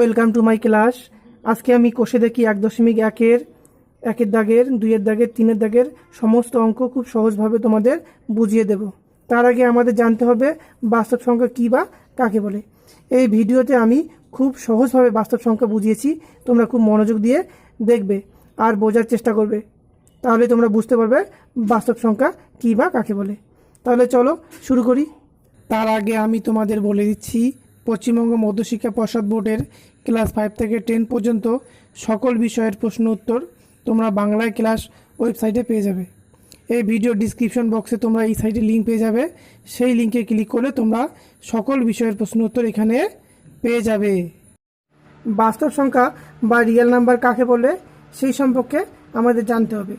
Welcome to my class. আজকে আমি কষে দেখি এক দশমিক একের একের দাগের, দুইয়ের দাগের, তিনের দাগের সমস্ত অঙ্ক খুব সহজভাবে তোমাদের বুঝিয়ে দেব। তার আগে আমাদের জানতে হবে বাস্তব সংখ্যা কী বা কাকে বলে। এই ভিডিওতে আমি খুব সহজভাবে বাস্তব সংখ্যা বুঝিয়েছি, তোমরা খুব মনোযোগ দিয়ে দেখবে আর বোঝার চেষ্টা করবে। তাহলে তোমরা বুঝতে পারবে বাস্তব সংখ্যা কী বা কাকে বলে। তাহলে চলো শুরু করি। তার আগে আমি তোমাদের বলে দিচ্ছি পশ্চিমবঙ্গ মধ্যশিক্ষা পর্ষদ বোর্ডের ক্লাস ফাইভ থেকে টেন পর্যন্ত সকল বিষয়ের প্রশ্ন উত্তর তোমরা বাংলায় ক্লাস ওয়েবসাইটে পেয়ে যাবে। এই ভিডিও ডিসক্রিপশন বক্সে তোমরা এই সাইটে লিঙ্ক পেয়ে যাবে। সেই লিঙ্কে ক্লিক করলে তোমরা সকল বিষয়ের প্রশ্ন উত্তর এখানে পেয়ে যাবে। বাস্তব সংখ্যা বা রিয়েল নাম্বার কাকে বলে সেই সম্পর্কে আমাদের জানতে হবে।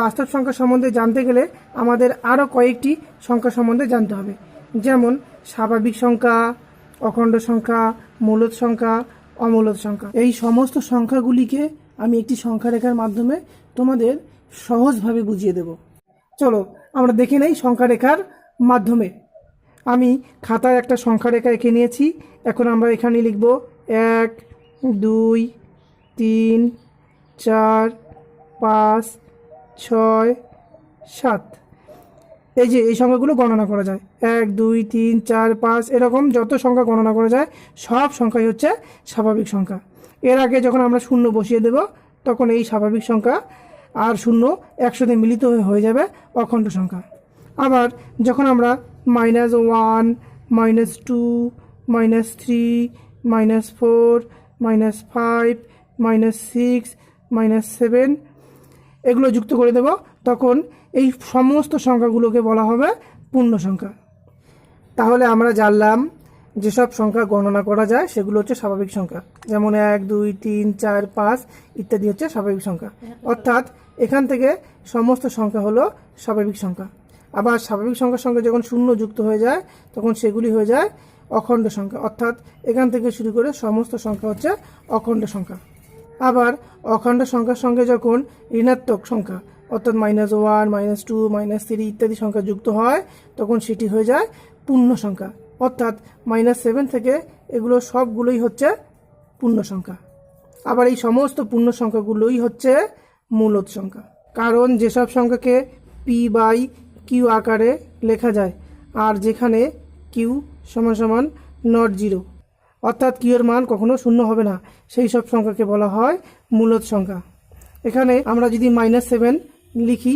বাস্তব সংখ্যা সম্বন্ধে জানতে গেলে আমাদের আরও কয়েকটি সংখ্যা সম্বন্ধে জানতে হবে। যেমন স্বাভাবিক সংখ্যা, অখণ্ড সংখ্যা মূলদ সংখ্যা অমূলদ সংখ্যা। এই সমস্ত সংখ্যাগুলিকে আমি একটি সংখ্যা রেখার মাধ্যমে তোমাদের সহজভাবে বুঝিয়ে দেব। চলো, আমরা দেখে নেই সংখ্যা রেখার মাধ্যমে। আমি খাতায় একটা সংখ্যা রেখা এঁকে নিয়েছি। এখন আমরা এখানে লিখব এক, দুই, তিন, চার, পাঁচ, ছয়, সাত। এই যে, এই সংখ্যাগুলো গণনা করা যায়। এক, দুই, তিন, চার, পাঁচ, এরকম যত সংখ্যা গণনা করা যায়, সব সংখ্যাই হচ্ছে স্বাভাবিক সংখ্যা। এর আগে যখন আমরা শূন্য বসিয়ে দেব, তখন এই স্বাভাবিক সংখ্যা আর শূন্য একসাথে মিলিত হয়ে হয়ে যাবে অখণ্ড সংখ্যা। আবার যখন আমরা minus one minus two minus three minus four minus five minus six minus seven এগুলো যুক্ত করে দেব, তখন এই সমস্ত সংখ্যাগুলোকে বলা হবে পূর্ণ সংখ্যা। তাহলে আমরা জানলাম যেসব সংখ্যা গণনা করা যায়, সেগুলো হচ্ছে স্বাভাবিক সংখ্যা। যেমন এক, দুই, তিন, চার, পাঁচ ইত্যাদি হচ্ছে স্বাভাবিক সংখ্যা। অর্থাৎ এখান থেকে সমস্ত সংখ্যা হলো স্বাভাবিক সংখ্যা। আবার স্বাভাবিক সংখ্যার সঙ্গে যখন শূন্য যুক্ত হয়ে যায়, তখন সেগুলি হয়ে যায় অখণ্ড সংখ্যা। অর্থাৎ এখান থেকে শুরু করে সমস্ত সংখ্যা হচ্ছে অখণ্ড সংখ্যা। আবার অখণ্ড সংখ্যার সঙ্গে যখন ঋণাত্মক সংখ্যা অর্থাৎ minus one minus two minus three ইত্যাদি সংখ্যা যুক্ত হয়, তখন সেটি হয়ে যায় পূর্ণ সংখ্যা। অর্থাৎ মাইনাস সেভেন থেকে এগুলো সবগুলোই হচ্ছে পূর্ণ সংখ্যা। আবার এই সমস্ত পূর্ণ সংখ্যাগুলোই হচ্ছে মূলত সংখ্যা। কারণ যেসব সংখ্যাকে পি বাই কিউ আকারে লেখা যায়, আর যেখানে কিউ সমান সমান নট জিরো অর্থাৎ কিউর মান কখনো শূন্য হবে না। সেই সব সংখ্যাকে বলা হয় মূলত সংখ্যা। এখানে আমরা যদি মাইনাস সেভেন লিখি।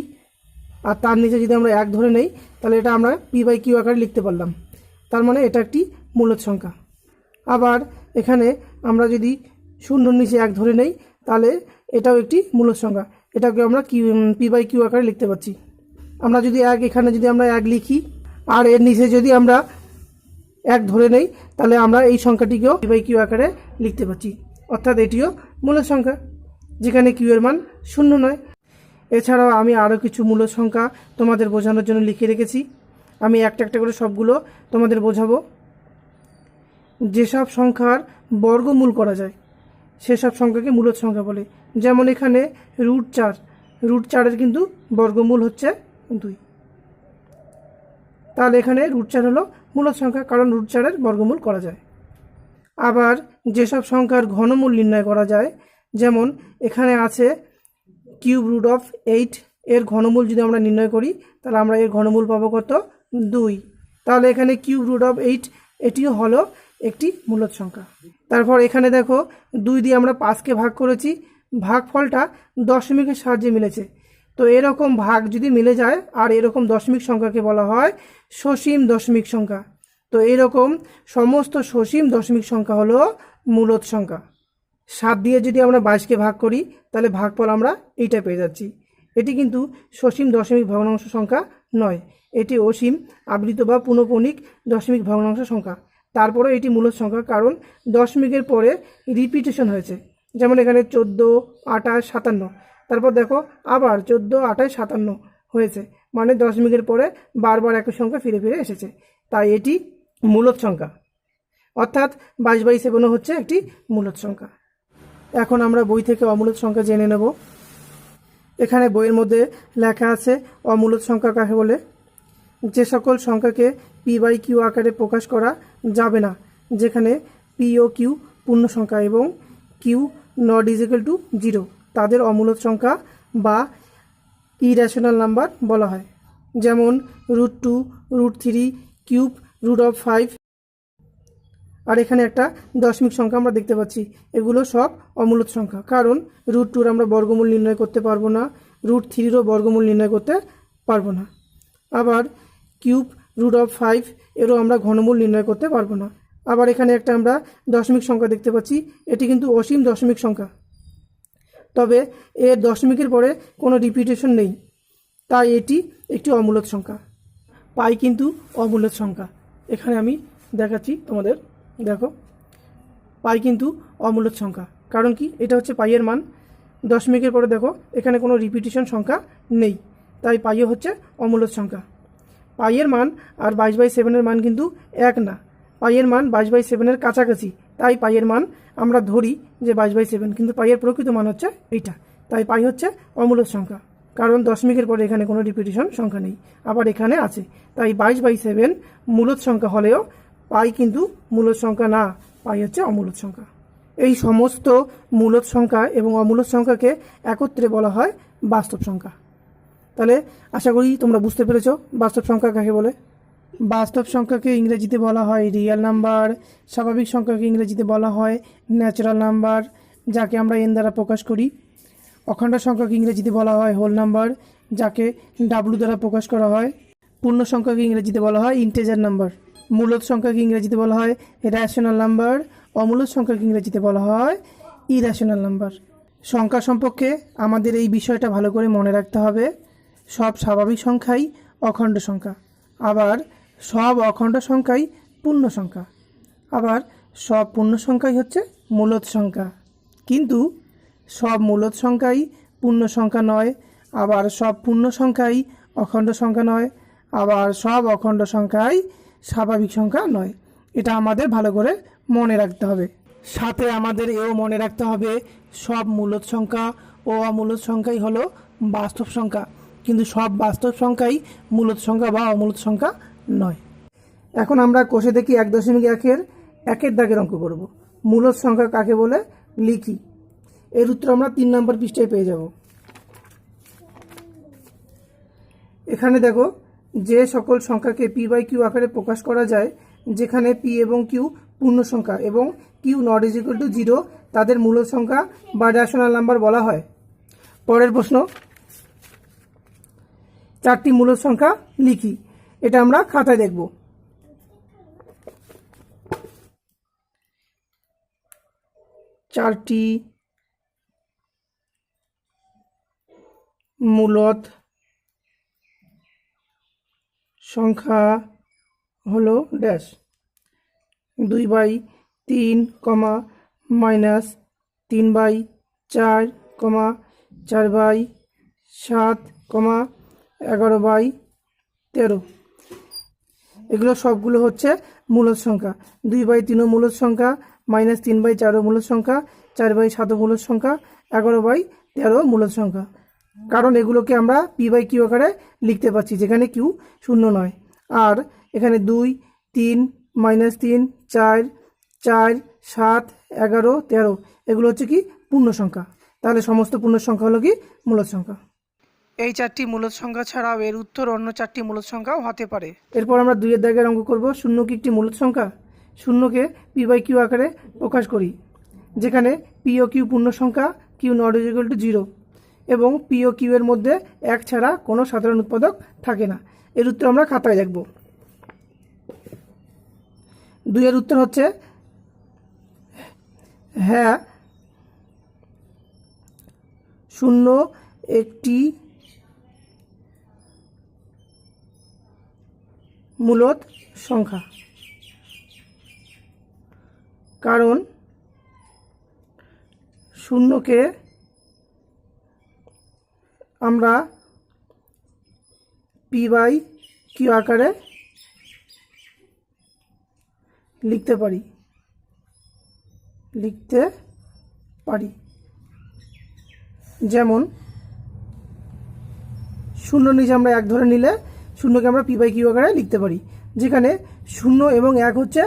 আর তার নিচে যদি আমরা এক ধরে নেই, তাহলে এটা আমরা পি বাই কিউ আকারে লিখতে পারলাম। তার মানে এটা একটি মূলদ সংখ্যা। আবার এখানে আমরা যদি শূন্যর নিচে এক ধরে নেই, তাহলে এটাও একটি মূলদ সংখ্যা। এটাকে আমরা কিউ পি বাই কিউ আকারে লিখতে পারছি। আমরা যদি এক, এখানে যদি আমরা এক লিখি, আর এর নিচে যদি আমরা এক ধরে নেই, তাহলে আমরা এই সংখ্যাটিকেও পি বাই কিউ আকারে লিখতে পারছি। অর্থাৎ এটিও মূলের সংখ্যা, যেখানে কিউ এর মান শূন্য নয়। এছাড়াও আমি আরও কিছু মূলের সংখ্যা তোমাদের বোঝানোর জন্য লিখে রেখেছি। আমি একটা একটা করে সবগুলো তোমাদের বোঝাবো। যেসব সংখ্যার বর্গমূল করা যায়, সেসব সংখ্যাকে মূলত সংখ্যা বলে। যেমন এখানে রুট চার, রুট চারের কিন্তু বর্গমূল হচ্ছে দুই। তাহলে এখানে রুট চার হলো মূলত সংখ্যা, কারণ রুট চারের বর্গমূল করা যায়। আবার যেসব সংখ্যার ঘনমূল নির্ণয় করা যায়, যেমন এখানে আছে কিউব রুট অফ এইট এর ঘনমূল যদি আমরা নির্ণয় করি, তাহলে আমরা এর ঘনমূল পাবো কত? দুই। তাহলে এখানে কিউব রুট অফ এইট, এটিও হলো একটি মূলত সংখ্যা। তারপর এখানে দেখো, দুই দিয়ে আমরা পাঁচকে ভাগ করেছি, ভাগফলটা দশমিকের সাহায্যে মিলেছে। তো এরকম ভাগ যদি মিলে যায়, আর এরকম দশমিক সংখ্যাকে বলা হয় সসীম দশমিক সংখ্যা। তো এরকম সমস্ত সসীম দশমিক সংখ্যা হলো মূলত সংখ্যা। সাত দিয়ে যদি আমরা বাইশকে ভাগ করি তাহলে ভাগফল আমরা এইটা পেয়ে যাচ্ছি। এটি কিন্তু সসীম দশমিক ভগ্নাংশ সংখ্যা নয়। এটি অসীম আবৃত বা পুনঃপণিক দশমিক ভগ্নাংশ সংখ্যা। তারপরে এটি মূলত সংখ্যা কারণ দশমিকের পরে রিপিটেশন হয়েছে। যেমন এখানে চোদ্দ, আঠাশ, সাতান্ন। তারপর দেখো আবার চোদ্দ, আঠাশ, সাতান্ন হয়েছে। মানে দশমিকের পরে বারবার একই সংখ্যা ফিরে ফিরে এসেছে। তাই এটি মূলত সংখ্যা। অর্থাৎ বাইশ বাই সেভেনও হচ্ছে একটি মূলত সংখ্যা। এখন আমরা বই থেকে অমূলত সংখ্যা জেনে নেব। এখানে বইয়ের মধ্যে লেখা আছে অমূলত সংখ্যা কাকে বলে? যে সকল সংখ্যাকে পি বাই কিউ আকারে প্রকাশ করা যাবে না, যেখানে পি ও কিউ পূর্ণ সংখ্যা এবং Q not is equal to zero. তাদের অমূলত সংখ্যা বা ইরেশনাল নাম্বার বলা হয়। যেমন root two, root three, cube, root of five আর এখানে একটা দশমিক সংখ্যা আমরা দেখতে পাচ্ছি। এগুলো সব অমূলত সংখ্যা। কারণ রুট টুর আমরা বর্গমূল নির্ণয় করতে পারব না রুট থ্রিরও বর্গমূল নির্ণয় করতে পারব না। আবার কিউব রুট অফ ফাইভ এরও আমরা ঘনমূল নির্ণয় করতে পারব না। আবার এখানে একটা আমরা দশমিক সংখ্যা দেখতে পাচ্ছি। এটি কিন্তু অসীম দশমিক সংখ্যা। তবে এর দশমিকের পরে কোনো রিপিটেশন নেই। তাই এটি একটি অমূলত সংখ্যা। পাই কিন্তু অমূলত সংখ্যা। এখানে আমি দেখাচ্ছি তোমাদের দেখো, পাই কিন্তু অমূলত সংখ্যা। কারণ কি? এটা হচ্ছে পাইয়ের মান। দশমিকের পরে দেখো, এখানে কোনো রিপিটেশন সংখ্যা নেই। তাই পাইও হচ্ছে অমূলত সংখ্যা। পাইয়ের মান আর বাইশ বাই সেভেনের মান কিন্তু এক না। পাইয়ের মান বাইশ বাই সেভেনের কাছাকাছি। তাই পাইয়ের মান আমরা ধরি যে বাইশ বাই সেভেন কিন্তু পাইয়ের প্রকৃত মান হচ্ছে এইটা। তাই পাই হচ্ছে অমূলত সংখ্যা। কারণ দশমিকের পরে এখানে কোনো রিপিটেশন সংখ্যা নেই। আবার এখানে আছে। তাই বাইশ বাই সেভেন মূলত সংখ্যা হলেও পাই কিন্তু মূলত সংখ্যা না, পাই হচ্ছে অমূলত সংখ্যা। এই সমস্ত মূলত সংখ্যা এবং অমূলত সংখ্যাকে একত্রে বলা হয় বাস্তব সংখ্যা। তাহলে আশা করি তোমরা বুঝতে পেরেছ বাস্তব সংখ্যা কাকে বলে। বাস্তব সংখ্যাকে ইংরেজিতে বলা হয় রিয়েল নাম্বার স্বাভাবিক সংখ্যাকে ইংরেজিতে বলা হয় ন্যাচারাল নাম্বার যাকে আমরা এন দ্বারা প্রকাশ করি। অখণ্ড সংখ্যাকে ইংরেজিতে বলা হয় হোল নাম্বার যাকে ডাব্লু দ্বারা প্রকাশ করা হয়। পূর্ণ সংখ্যাকে ইংরেজিতে বলা হয় ইন্টেজার নাম্বার মূলত সংখ্যাকে ইংরেজিতে বলা হয় র্যাশনাল নাম্বার অমূলত সংখ্যাকে ইংরেজিতে বলা হয় ইর্যাশনাল নাম্বার সংখ্যা সম্পর্কে আমাদের এই বিষয়টা ভালো করে মনে রাখতে হবে। সব স্বাভাবিক সংখ্যাই অখণ্ড সংখ্যা। আবার সব অখণ্ড সংখ্যাই পূর্ণ সংখ্যা। আবার সব পূর্ণ সংখ্যাই হচ্ছে মূলত সংখ্যা। কিন্তু সব মূলত সংখ্যাই পূর্ণ সংখ্যা নয়, আবার সব পূর্ণ সংখ্যাই অখণ্ড সংখ্যা নয়, আবার সব অখণ্ড সংখ্যাই স্বাভাবিক সংখ্যা নয়। এটা আমাদের ভালো করে মনে রাখতে হবে। সাথে আমাদের এও মনে রাখতে হবে, সব মূলত সংখ্যা ও অমূলত সংখ্যাই হলো বাস্তব সংখ্যা। কিন্তু সব বাস্তব সংখ্যাই মূলত সংখ্যা বা অমূলত সংখ্যা নয়। এখন আমরা কোষে দেখি এক দশমিক একের একের দাগের অঙ্ক করব। মূলত সংখ্যা কাকে বলে? লিখি। এর উত্তর আমরা তিন নম্বর পৃষ্ঠায় পেয়ে যাব। এখানে দেখো যে সকল সংখ্যাকে পি বাই কিউ আকারে প্রকাশ করা যায়, যেখানে পি এবং কিউ পূর্ণ সংখ্যা এবং Q not is equal to zero তাদের মূল সংখ্যা বা রেশনাল নাম্বার বলা হয়। পরের প্রশ্ন, চারটি মূল সংখ্যা লিখি। এটা আমরা খাতায় দেখব। চারটি মূলত সংখ্যা হলো ড্যাশ। দুই বাই তিন কমা মাইনাস তিন বাই চার কমা চার বাই সাত কমা এগারো বাই তেরো। এগুলো সবগুলো হচ্ছে মূলত সংখ্যা। দুই বাই তিনও মূলত সংখ্যা, মাইনাস তিন বাই চারও মূলত সংখ্যা, চার বাই সাতও মূলত সংখ্যা, এগারো বাই তেরো মূলত সংখ্যা। কারণ এগুলোকে আমরা পি বাই কিউ আকারে লিখতে পারছি যেখানে কিউ শূন্য নয়। আর এখানে দুই তিন মাইনাস তিন চার চার সাত এগারো তেরো এগুলো হচ্ছে কি পূর্ণ সংখ্যা। তাহলে সমস্ত পূর্ণ সংখ্যা হলো কি মূলত সংখ্যা। এই চারটি মূলত সংখ্যা ছাড়াও এর উত্তর অন্য চারটি মূলত সংখ্যাও হতে পারে। এরপর আমরা দুইয়ের দাগের অঙ্ক করব। শূন্য কি একটি মূলত সংখ্যা? শূন্যকে পি বাই কিউ আকারে প্রকাশ করি যেখানে পি ও কিউ পূর্ণ সংখ্যা Q not equal to zero এবং পিও কিউ এর মধ্যে এক ছাড়া কোনো সাধারণ উৎপাদক থাকে না। এর উত্তর আমরা খাতায় লিখব দুইয়ের উত্তর হচ্ছে হ্যাঁ শূন্য একটি মূলত সংখ্যা। কারণ শূন্যকে আমরা পি বাই কিউ আকারে লিখতে পারি। লিখতে পারি। যেমন, শূন্য নিচে আমরা এক ধরে নিলে শূন্যকে আমরা পি বাই কিউ আকারে লিখতে পারি, যেখানে শূন্য এবং এক হচ্ছে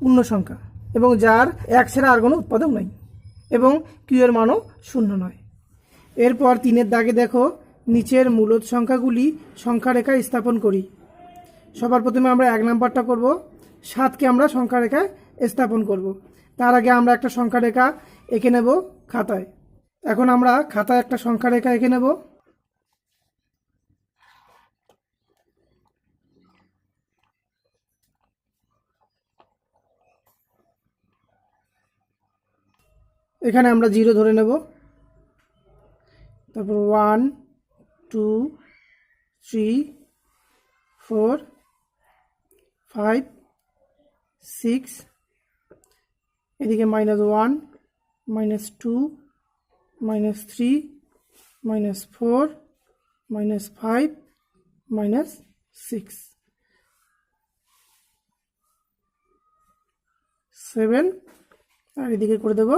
পূর্ণ সংখ্যা এবং যার এক ছাড়া আর কোনো উৎপাদক নাই এবং কিউ এর মানও শূন্য নয়। এরপর তিনের দাগে দেখো, নিচের মূলত সংখ্যাগুলি সংখ্যা রেখায় স্থাপন করি। সবার প্রথমে আমরা এক নাম্বারটা করব, সাতকে আমরা সংখ্যা রেখায় স্থাপন করব। তার আগে আমরা একটা সংখ্যা রেখা এঁকে নেব খাতায়। এখন আমরা খাতায় একটা সংখ্যা রেখা এঁকে নেব। এখানে আমরা জিরো ধরে নেব। তারপর one two three four five six এদিকে minus one minus two minus three minus four minus five minus six seven আর এদিকে করে দেব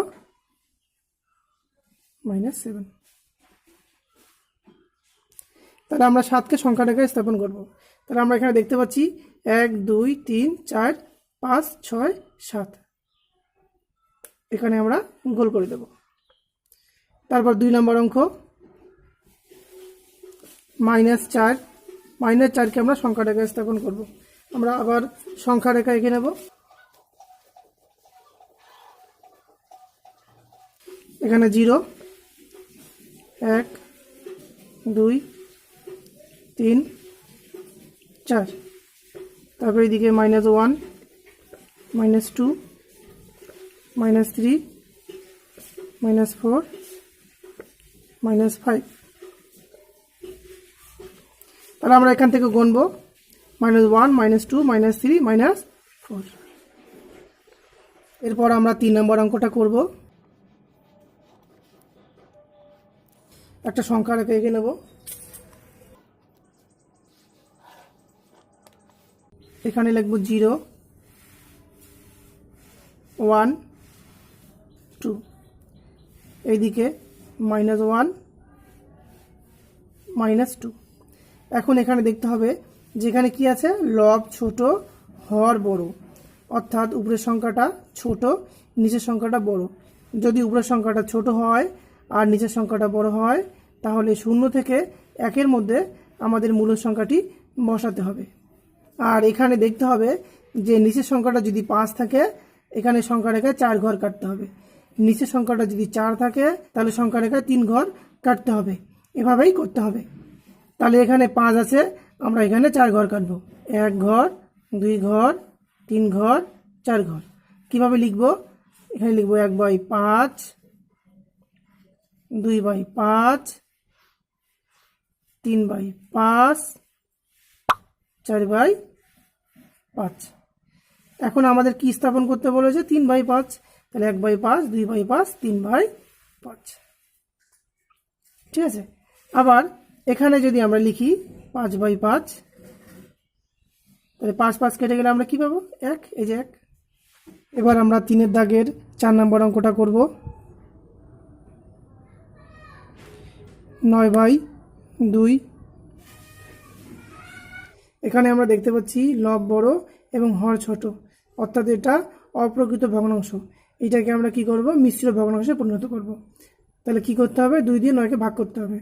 মাইনাস সেভেন তাহলে আমরা সাতকে সংখ্যা রেখায় স্থাপন করব। তাহলে আমরা এখানে দেখতে পাচ্ছি এক, দুই, তিন, চার, পাঁচ, ছয়, সাত। এখানে আমরা গোল করে দেব। তারপর দুই নম্বর অঙ্ক। মাইনাস চার। মাইনাস চারকে আমরা সংখ্যা রেখায় স্থাপন করব। আমরা আবার সংখ্যা রেখা এঁকে নেব। এখানে জিরো, এক, দুই তিন, চার। তারপর এদিকে minus one minus two minus three minus four minus five তাহলে আমরা এখান থেকে গুনবো। Minus one minus two minus three minus four এরপর আমরা তিন নম্বর অঙ্কটা করব। একটা সংখ্যা রেখে এঁকে নেব। এখানে লিখব জিরো, ওয়ান, টু। এইদিকে মাইনাস ওয়ান, মাইনাস টু। এখন এখানে দেখতে হবে যেখানে কি আছে? লব ছোট, হর বড়। অর্থাৎ উপরের সংখ্যাটা ছোট, নিচের সংখ্যাটা বড়। যদি উপরের সংখ্যাটা ছোট হয় আর নিচের সংখ্যাটা বড় হয়, তাহলে শূন্য থেকে একের মধ্যে আমাদের মূল সংখ্যাটি বসাতে হবে। আর এখানে দেখতে হবে যে নিচের সংখ্যাটা যদি পাঁচ থাকে, এখানে সংখ্যা রেখায় চার ঘর কাটতে হবে। নিচের সংখ্যাটা যদি চার থাকে, তাহলে সংখ্যা রেখায় তিন ঘর কাটতে হবে। এভাবেই করতে হবে। তাহলে এখানে পাঁচ আছে, আমরা এখানে চার ঘর কাটবো। এক ঘর, দুই ঘর, তিন ঘর, চার ঘর। কীভাবে লিখব? এখানে লিখব এক বাই পাঁচ, দুই বাই পাঁচ, তিন বাই পাঁচ, চার বাই পাঁচ। এখন আমাদের কি স্থাপন করতে বলেছে? তিন বাই পাঁচ। তাহলে এক বাই পাঁচ, দুই বাই পাঁচ, তিন বাই পাঁচ। ঠিক আছে? আবার এখানে যদি আমরা লিখি পাঁচ বাই পাঁচ, তাহলে পাঁচ পাঁচ কেটে গেলে আমরা কি পাবো? এক। এই যে এক। এবার আমরা তিনের দাগের চার নম্বর অঙ্কটা করব। নয় বাই দুই এখানে আমরা দেখতে পাচ্ছি লব বড় এবং হর ছোট, অর্থাৎ এটা অপ্রকৃত ভগ্নাংশ। এটাকে আমরা কি করব? মিশ্র ভগ্নাংশে পরিণত করব। তাহলে কি করতে হবে? দুই দিয়ে নয়কে ভাগ করতে হবে।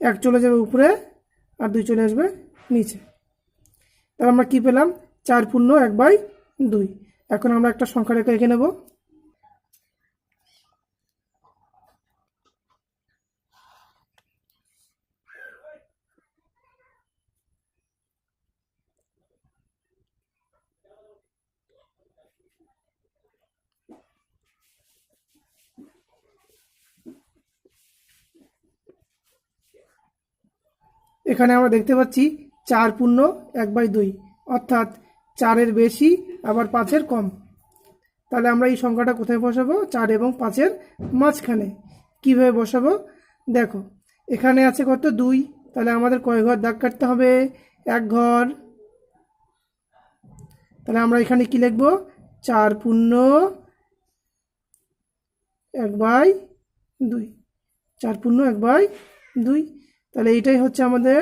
এক চলে যাবে উপরে আর দুই চলে আসবে নিচে। তাহলে আমরা কি পেলাম? চার পূর্ণ এক বাই দুই। এখন আমরা একটা সংখ্যা রেখা এঁকে নেব। এখানে আমরা দেখতে পাচ্ছি চার পূর্ণ, এক বাই দুই। অর্থাৎ চারের বেশি, আবার পাঁচের কম। তাহলে আমরা এই সংখ্যাটা কোথায় বসাবো? চার এবং পাঁচের মাঝখানে। কীভাবে বসাবো? দেখো, এখানে আছে কত? দুই। তাহলে আমাদের কয় ঘর দাগ কাটতে হবে? এক ঘর। তাহলে আমরা এখানে কি লিখব? চার পূর্ণ, এক বাই দুই। চার পূর্ণ, এক বাই দুই। তাহলে এইটাই হচ্ছে আমাদের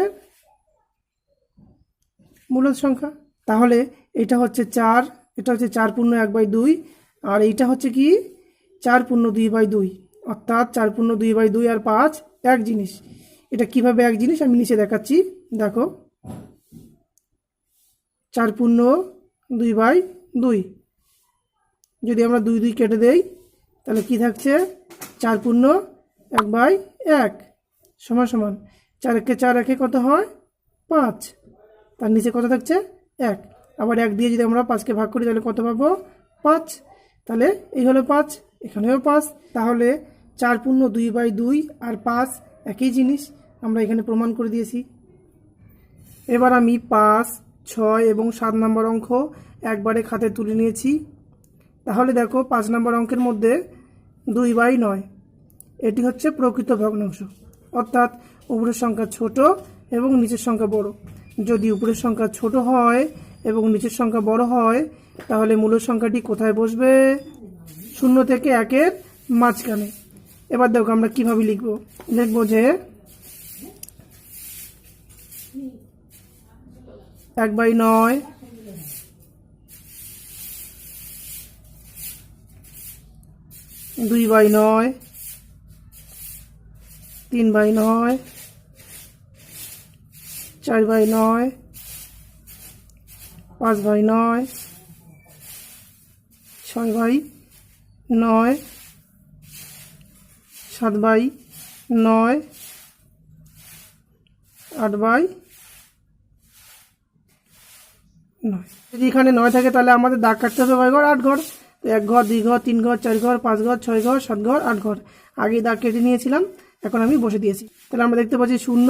মূলদ সংখ্যা। তাহলে এটা হচ্ছে চার, এটা হচ্ছে চার পূর্ণ এক বাই দুই, আর এইটা হচ্ছে কি? চার পূর্ণ দুই বাই দুই, অর্থাৎ চার পূর্ণ দুই বাই দুই আর পাঁচ এক জিনিস। এটা কীভাবে এক জিনিস? আমি নিচে দেখাচ্ছি। দেখো। চার পূর্ণ দুই বাই দুই। যদি আমরা দুই দুই কেটে দেই, তাহলে কি থাকছে? চার পূর্ণ এক বাই এক। সমান সমান চার একে চার একে কত হয়? পাঁচ। তার নিচে কত থাকছে? এক। আবার এক দিয়ে যদি আমরা পাঁচকে ভাগ করি, তাহলে কত পাবো? পাঁচ। তাহলে এই হলো পাঁচ, এখানেও পাঁচ। তাহলে চার পূর্ণ দুই বাই দুই আর পাঁচ একই জিনিস আমরা এখানে প্রমাণ করে দিয়েছি। এবার আমি পাঁচ, ছয় এবং সাত নম্বর অঙ্ক একবারে খাতে তুলে নিয়েছি। তাহলে দেখো, পাঁচ নম্বর অঙ্কের মধ্যে দুই বাই নয়, এটি হচ্ছে প্রকৃত ভগ্নাংশ। অর্থাৎ উপরের সংখ্যা ছোট এবং নিচের সংখ্যা বড়। যদি উপরের সংখ্যা ছোট হয় এবং নিচের সংখ্যা বড় হয়, তাহলে মূল সংখ্যাটি কোথায় বসবে? শূন্য থেকে একের মাঝখানে। এবার দেখো আমরা কীভাবে লিখব। লিখব যে এক বাই নয় দুই বাই নয় তিন বাই নয়, চার বাই নয়, পাঁচ বাই নয়, ছয় বাই নয়, সাত বাই নয়, আট বাই নয়। যদি এখানে নয় থাকে তাহলে আমাদের দাগ কাটতে হবে কয় ঘর? আট ঘর। এক ঘর, দুই ঘর, তিন ঘর, চার ঘর, পাঁচ ঘর, ছয় ঘর, সাত ঘর, আট ঘর। আগে দাগ কেটে নিয়েছিলাম। এখন আমি বসে দিয়েছি। তাহলে আমরা দেখতে পাচ্ছি শূন্য,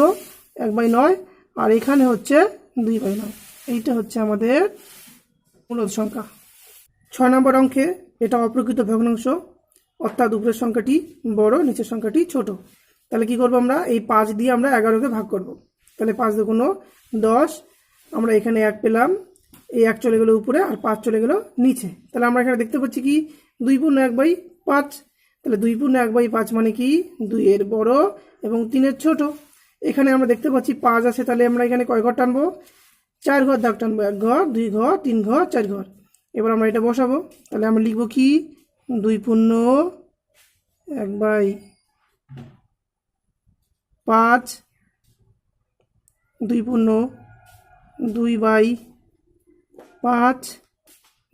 এক বাই নয়, আর এখানে হচ্ছে দুই বাই নয়। এইটা হচ্ছে আমাদের মূলত সংখ্যা। ছয় নম্বর অঙ্কে এটা অপ্রকৃত ভগ্নাংশ, অর্থাৎ উপরের সংখ্যাটি বড়, নিচের সংখ্যাটি ছোট। তাহলে কি করব আমরা? এই পাঁচ দিয়ে আমরা এগারোকে ভাগ করব। তাহলে পাঁচ দুগুণ দশ, আমরা এখানে এক পেলাম, এই এক চলে গেলো উপরে আর পাঁচ চলে গেলো নিচে। তাহলে আমরা এখানে দেখতে পাচ্ছি কি? দুই পূর্ণ এক বাই পাঁচ তাহলে দুই পূর্ণ এক বাই পাঁচ মানে কি? দুইয়ের বড় এবং তিনের ছোট। এখানে আমরা দেখতে পাচ্ছি পাঁচ আছে, তাহলে আমরা এখানে কয় ঘর টানবো? চার ঘর দাগ টানবো, এক ঘর, দুই ঘর, তিন ঘর, চার ঘর। এবার আমরা এটা বসাবো। তাহলে আমরা লিখব কি? দুই পূর্ণ এক বাই পাঁচ। দুই পূর্ণ দুই বাই পাঁচ।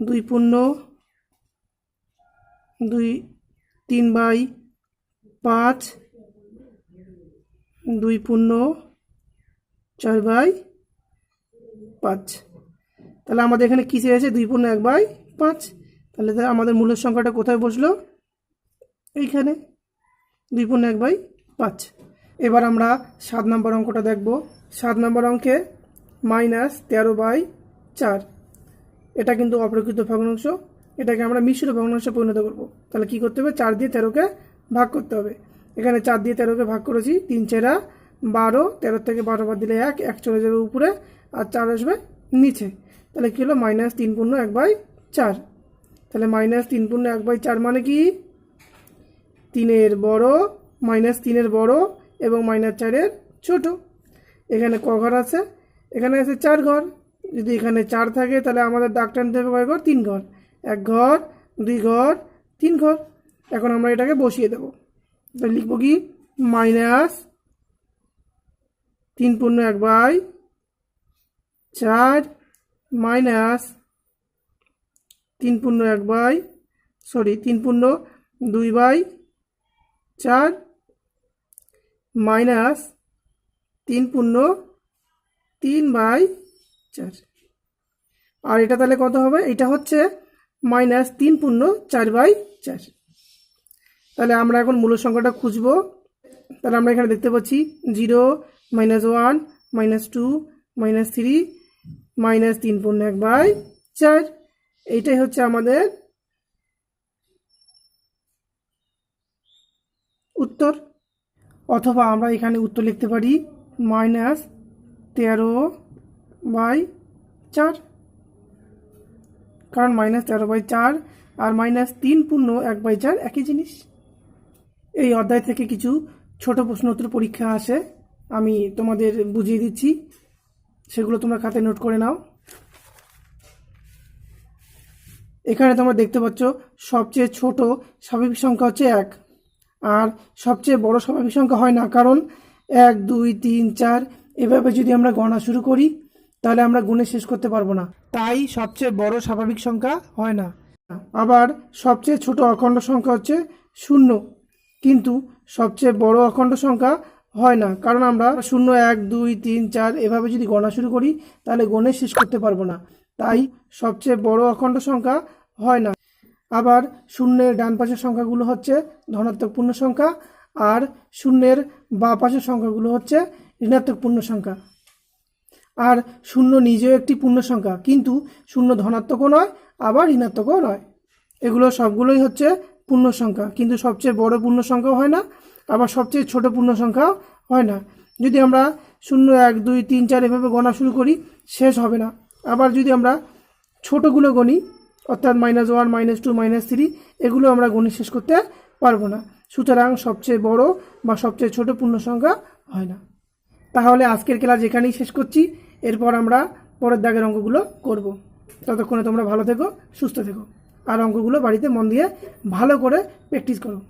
দুই পূর্ণ দুই তিন বাই পাঁচ, দুই পূর্ণ, চার বাই পাঁচ। তাহলে আমাদের এখানে কী চেয়েছে দুই পূর্ণ এক বাই পাঁচ। তাহলে আমাদের মূলের সংখ্যাটা কোথায় বসল? এইখানে। দুই পূর্ণ এক বাই পাঁচ। এবার আমরা সাত নম্বর অঙ্কটা দেখব। সাত নম্বর অঙ্কে মাইনাস তেরো বাই চার। এটা কিন্তু অপ্রকৃত ভগ্নাংশ এটাকে আমরা মিশ্র ভগ্নাংশে পরিণত করব। তাহলে কি করতে হবে? চার দিয়ে তেরোকে ভাগ করতে হবে। এখানে চার দিয়ে তেরোকে ভাগ করেছি, তিন চেরা বারো, তেরো থেকে বারো বাদ দিলে এক এক চলে যাবে উপরে, আর চার আসবে নিচে। তাহলে কী হলো? মাইনাস তিন পূর্ণ এক বাই চার। তাহলে মাইনাস তিন পূর্ণ এক বাই চার মানে কি? তিনের বড়, মাইনাস তিনের বড় এবং মাইনাস চারের ছোট। এখানে ক ঘর আছে, এখানে আছে চার ঘর। যদি এখানে চার থাকে, তাহলে আমাদের দাগ টানতে হবে ঘর? তিন ঘর। এক ঘর, দুই ঘর, তিন ঘর। এখন আমরা এটাকে বসিয়ে দেবো। তাহলে লিখব কি? মাইনাস তিন পূর্ণ এক বাই চার মাইনাস তিন পূর্ণ এক বাই, সরি, তিন পূর্ণ দুই বাই চার মাইনাস তিন পূর্ণ তিন বাই চার। আর এটা তাহলে কত হবে? এটা হচ্ছে মাইনাস তিন পূর্ণ চার বাই চার। তাহলে আমরা এখন মূল সংখ্যাটা খুঁজবো। তাহলে আমরা এখানে দেখতে পাচ্ছি zero minus one minus two minus three minus তিন পূর্ণ এক বাই চার। এইটাই হচ্ছে আমাদের উত্তর। অথবা আমরা এখানে উত্তর লিখতে পারি মাইনাস তেরো বাই চার। কারণ মাইনাস তেরো বাই চার আর মাইনাস তিন পূর্ণ এক বাই চার একই জিনিস। এই অধ্যায় থেকে কিছু ছোট প্রশ্ন উত্তর পরীক্ষা আসে। আমি তোমাদের বুঝিয়ে দিচ্ছি। সেগুলো তোমরা খাতায় নোট করে নাও। এখানে তোমরা দেখতে পাচ্ছ, সবচেয়ে ছোট স্বাভাবিক সংখ্যা হচ্ছে এক। আর সবচেয়ে বড় স্বাভাবিক সংখ্যা হয় না, কারণ এক, দুই, তিন, চার, এভাবে যদি আমরা গণনা শুরু করি, তাহলে আমরা গুণে শেষ করতে পারব না। তাই সবচেয়ে বড় স্বাভাবিক সংখ্যা হয় না। আবার সবচেয়ে ছোট অখণ্ড সংখ্যা হচ্ছে শূন্য। কিন্তু সবচেয়ে বড় অখণ্ড সংখ্যা হয় না, কারণ আমরা শূন্য, এক, দুই, তিন, চার এভাবে যদি গণনা শুরু করি, তাহলে গণে শেষ করতে পারব না। তাই সবচেয়ে বড় অখণ্ড সংখ্যা হয় না। আবার শূন্যের ডান পাশের সংখ্যাগুলো হচ্ছে ধনাত্মক পূর্ণ সংখ্যা, আর শূন্যের বা পাশের সংখ্যাগুলো হচ্ছে ঋণাত্মক পূর্ণ সংখ্যা। আর শূন্য নিজেও একটি পূর্ণ সংখ্যা, কিন্তু শূন্য ধনাত্মকও নয়, আবার ঋণাত্মকও নয়। এগুলো সবগুলোই হচ্ছে পূর্ণ সংখ্যা, কিন্তু সবচেয়ে বড় পূর্ণ সংখ্যাও হয় না, আবার সবচেয়ে ছোট পূর্ণ সংখ্যাও হয় না। যদি আমরা শূন্য, এক, দুই, তিন, চার এভাবে গণা শুরু করি, শেষ হবে না। আবার যদি আমরা ছোটোগুলো গণি অর্থাৎ minus one minus two minus three এগুলো আমরা গণে শেষ করতে পারব না। সুতরাং সবচেয়ে বড় বা সবচেয়ে ছোট পূর্ণ সংখ্যা হয় না। তাহলে আজকের ক্লাস এখানেই শেষ করছি। এরপর আমরা পরের দাগের অঙ্কগুলো করব। ততক্ষণে তোমরা ভালো থেকো, সুস্থ থেকো। আর অঙ্কগুলো বাড়িতে মন দিয়ে ভালো করে প্র্যাকটিস করো।